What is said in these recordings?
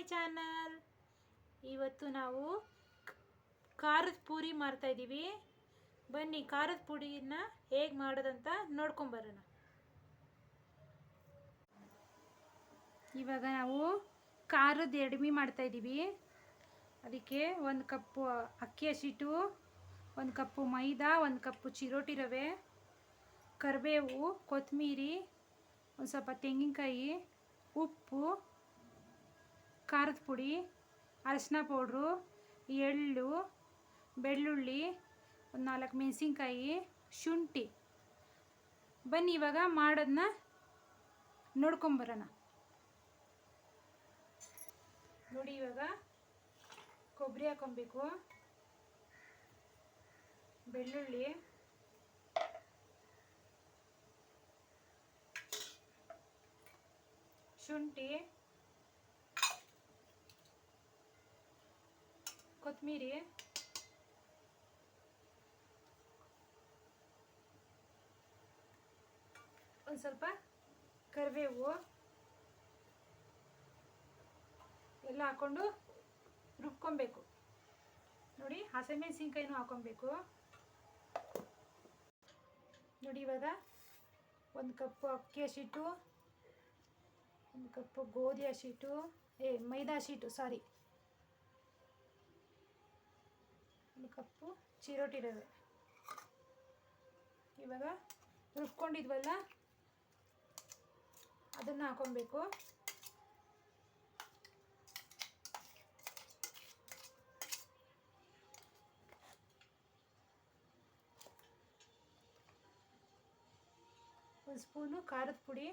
My channel ಇವತ್ತು ನಾವು ಖಾರದ ಪೂರಿ ಮಾಡ್ತಾಯಿದ್ದೀವಿ ಬನ್ನಿ, ಖಾರದ ಪುಡಿನ ಹೇಗೆ ಮಾಡೋದಂತ ನೋಡ್ಕೊಂಬರೋಣ ಇವಾಗ ನಾವು ಖಾರದ ಎಡಮಿ ಮಾಡ್ತಾಯಿದ್ದೀವಿ ಅದಕ್ಕೆ ಒಂದು ಕಪ್ಪು ಅಕ್ಕಿ ಹಸಿಟ್ಟು, ಒಂದು ಕಪ್ಪು ಮೈದಾ, ಒಂದು ಕಪ್ಪು ಚಿರೋಟಿ ರವೆ, ಕರಿಬೇವು ಕೊತ್ತಂಬರಿ ಒಂದು ಸ್ವಲ್ಪ ತೆಂಗಿನಕಾಯಿ, ಉಪ್ಪು ಖಾರದ ಪುಡಿ, ಅರಶಿನ ಪೌಡ್ರು, ಎಳ್ಳು, ಬೆಳ್ಳುಳ್ಳಿ, ಒಂದು ನಾಲ್ಕು ಮೆಣಸಿನ್ಕಾಯಿ, ಶುಂಠಿ. ಬನ್ನಿ ಇವಾಗ ಮಾಡೋದನ್ನ ನೋಡ್ಕೊಂಬರೋಣ. ನೋಡಿ ಇವಾಗ ಕೊಬ್ಬರಿ ಹಾಕೊಬೇಕು ಬೆಳ್ಳುಳ್ಳಿ. ಶುಂಠಿ. ಕೊತ್ತಂಬರಿ ಒಂದು ಸ್ವಲ್ಪ ಕರಿಬೇವು. ಎಲ್ಲ ಹಾಕ್ಕೊಂಡು ರುಬ್ಕೊಬೇಕು. ನೋಡಿ ಹಸಿಮೆಣಸಿನ್ಕಾಯಿನೂ ಹಾಕೊಬೇಕು. ನೋಡಿ, ಇವಾಗ ಒಂದು ಕಪ್ಪು ಅಕ್ಕಿ ಹಸಿಟ್ಟು ಒಂದು ಕಪ್ಪು ಗೋಧಿ ಹಸಿಟ್ಟು ಏ, ಮೈದಾ ಹಸಿಟ್ಟು ಸಾರಿ. ಕಪ್ಪು, ಚಿರೋಟಿ ರವೆ. ಇವಾಗ ರುಬ್ಕೊಂಡಿದ್ವಲ್ಲ, ಅದನ್ನು ಹಾಕೊಬೇಕು. ಒಂದು ಸ್ಪೂನು ಖಾರದ ಪುಡಿ.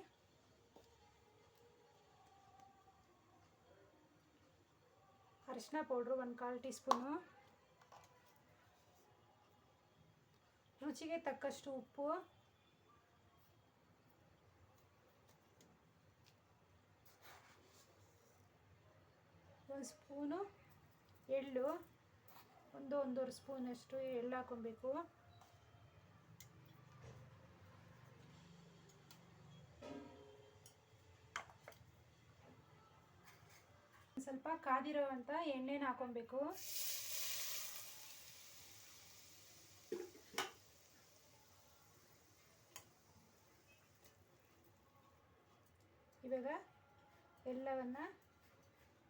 ಅರಿಶಿನ ಪೌಡ್ರು ಒಂದು ಕಾಲು ಟೀ ಸ್ಪೂನು. ರುಚಿಗೆ ತಕ್ಕಷ್ಟು ಉಪ್ಪು. ಒಂದು ಸ್ಪೂನು ಎಳ್ಳು. ಒಂದು ಒಂದೂವರೆ ಸ್ಪೂನಷ್ಟು ಎಳ್ಳು ಹಾಕೊಬೇಕು ಸ್ವಲ್ಪ ಕಾದಿರೋವಂಥ ಎಣ್ಣೆನ ಹಾಕೊಬೇಕು ಇವಾಗ ಎಲ್ಲವನ್ನು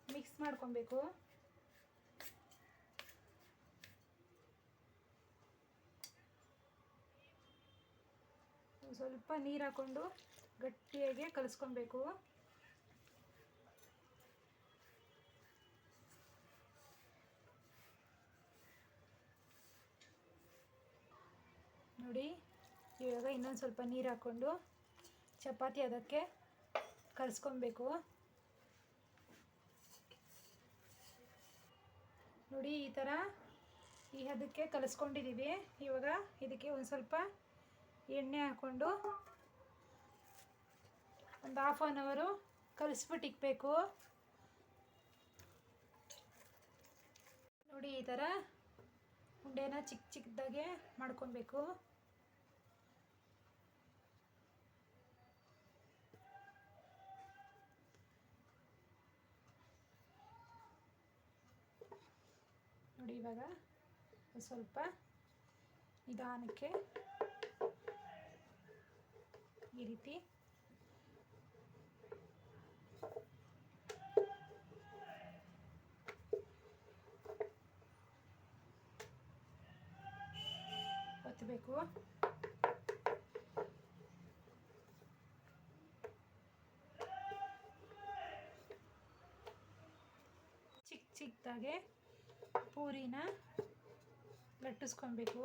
ಮಿಕ್ಸ್ ಮಾಡ್ಕೊಬೇಕು. ಸ್ವಲ್ಪ ನೀರು ಹಾಕ್ಕೊಂಡು ಗಟ್ಟಿಯಾಗಿ ಕಲಿಸ್ಕೊಬೇಕು. ನೋಡಿ, ಇವಾಗ ಇನ್ನೊಂದು ಸ್ವಲ್ಪ ನೀರು ಹಾಕ್ಕೊಂಡು ಚಪಾತಿ ಅದಕ್ಕೆ ಕಲಿಸ್ಕೊಬೇಕು. ನೋಡಿ, ಈ ಥರ ಈ ಅದಕ್ಕೆ ಕಲಿಸ್ಕೊಂಡಿದ್ದೀವಿ ಇವಾಗ ಇದಕ್ಕೆ ಒಂದು ಸ್ವಲ್ಪ ಎಣ್ಣೆ ಹಾಕ್ಕೊಂಡು ಒಂದು ಹಾಫ್ ಆನ್ ಅವರು ಕಲಿಸ್ಬಿಟ್ಟು ಇಕ್ಬೇಕು. ನೋಡಿ, ಈ ಥರ ಉಂಡೆನ ಚಿಕ್ಕ ಚಿಕ್ಕದಾಗೆ ಮಾಡ್ಕೊಬೇಕು. ನೋಡಿ ಇವಾಗ ಸ್ವಲ್ಪ ನಿಧಾನಕ್ಕೆ ಈ ರೀತಿ. ಒತ್ತಬೇಕು ಚಿಕ್ಕ ಚಿಕ್ಕದಾಗೆ ಪೂರಿನ ಲಟ್ಟಿಸ್ಕೊಬೇಕು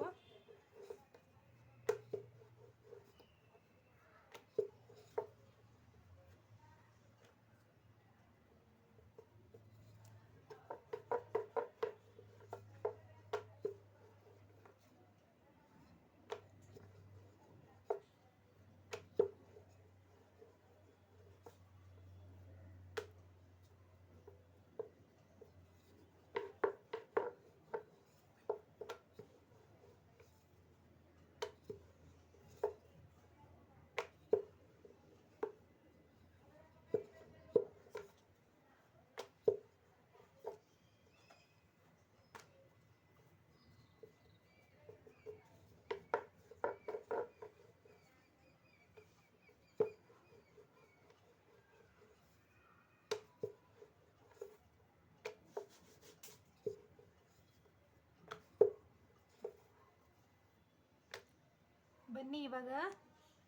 ಬನ್ನಿ ಇವಾಗ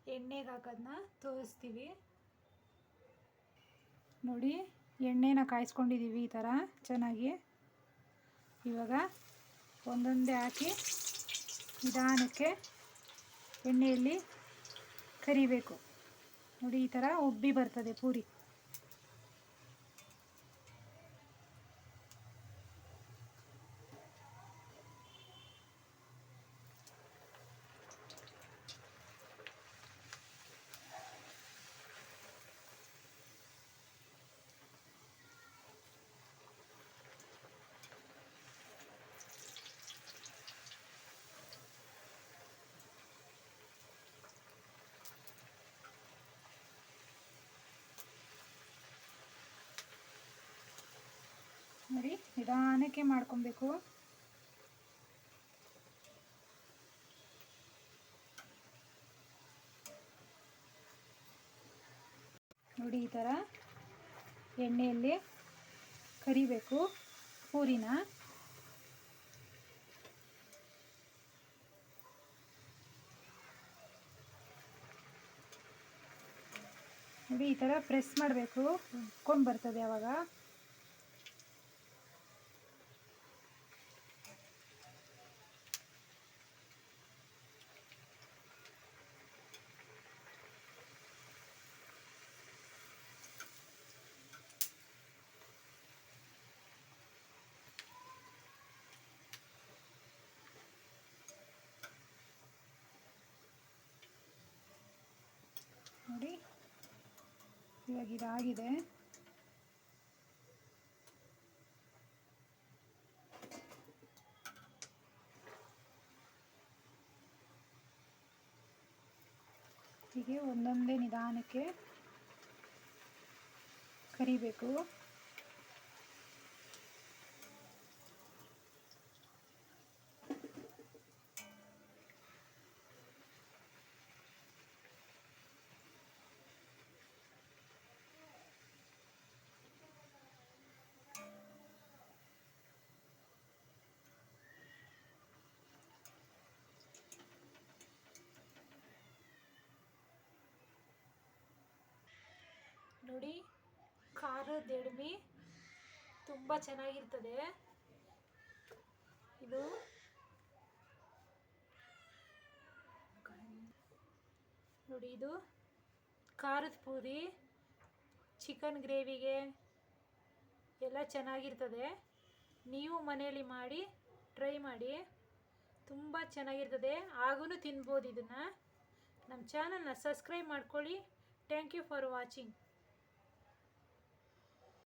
ಎಣ್ಣೆಗೆ ಹಾಕೋದನ್ನ ತೋರಿಸ್ತೀವಿ. ನೋಡಿ, ಎಣ್ಣೆನ ಕಾಯಿಸ್ಕೊಂಡಿದ್ದೀವಿ ಈ ಥರ ಚೆನ್ನಾಗಿ. ಇವಾಗ ಒಂದೊಂದೇ ಹಾಕಿ ನಿಧಾನಕ್ಕೆ ಎಣ್ಣೆಯಲ್ಲಿ ಕರಿಬೇಕು. ನೋಡಿ, ಈ ಥರ ಉಬ್ಬಿ ಬರ್ತದೆ ಪೂರಿ. ನೋಡಿ ನಿಧಾನಕ್ಕೆ ಮಾಡ್ಕೊಬೇಕು. ನೋಡಿ ಈ ಥರ ಎಣ್ಣೆಯಲ್ಲಿ ಕರಿಬೇಕು ಪೂರಿನ. ನೋಡಿ ಈ ಥರ ಪ್ರೆಸ್ ಮಾಡಬೇಕು. ಉಕ್ಕೊಂಡು ಬರ್ತದೆ ಅವಾಗ ನೋಡಿ. ಇವಾಗ ಇದಾಗಿದೆ. ಹೀಗೆ ಒಂದೊಂದೇ ನಿಧಾನಕ್ಕೆ ಕರಿಬೇಕು. ನೋಡಿ ಖಾರದ ಎಡ್ಮಿ ತುಂಬ ಚೆನ್ನಾಗಿರ್ತದೆ. ಇದು ನೋಡಿ, ಇದು ಖಾರದ ಪೂರಿ ಚಿಕನ್ ಗ್ರೇವಿಗೆ ಎಲ್ಲ ಚೆನ್ನಾಗಿರ್ತದೆ. ನೀವು ಮನೆಯಲ್ಲಿ ಮಾಡಿ ಟ್ರೈ ಮಾಡಿ. ತುಂಬ ಚೆನ್ನಾಗಿರ್ತದೆ. ಆಗೂ ತಿನ್ಬೋದು ಇದನ್ನು. ನಮ್ಮ ಚಾನಲ್ನ ಸಬ್ಸ್ಕ್ರೈಬ್ ಮಾಡ್ಕೊಳ್ಳಿ. Thank you for watching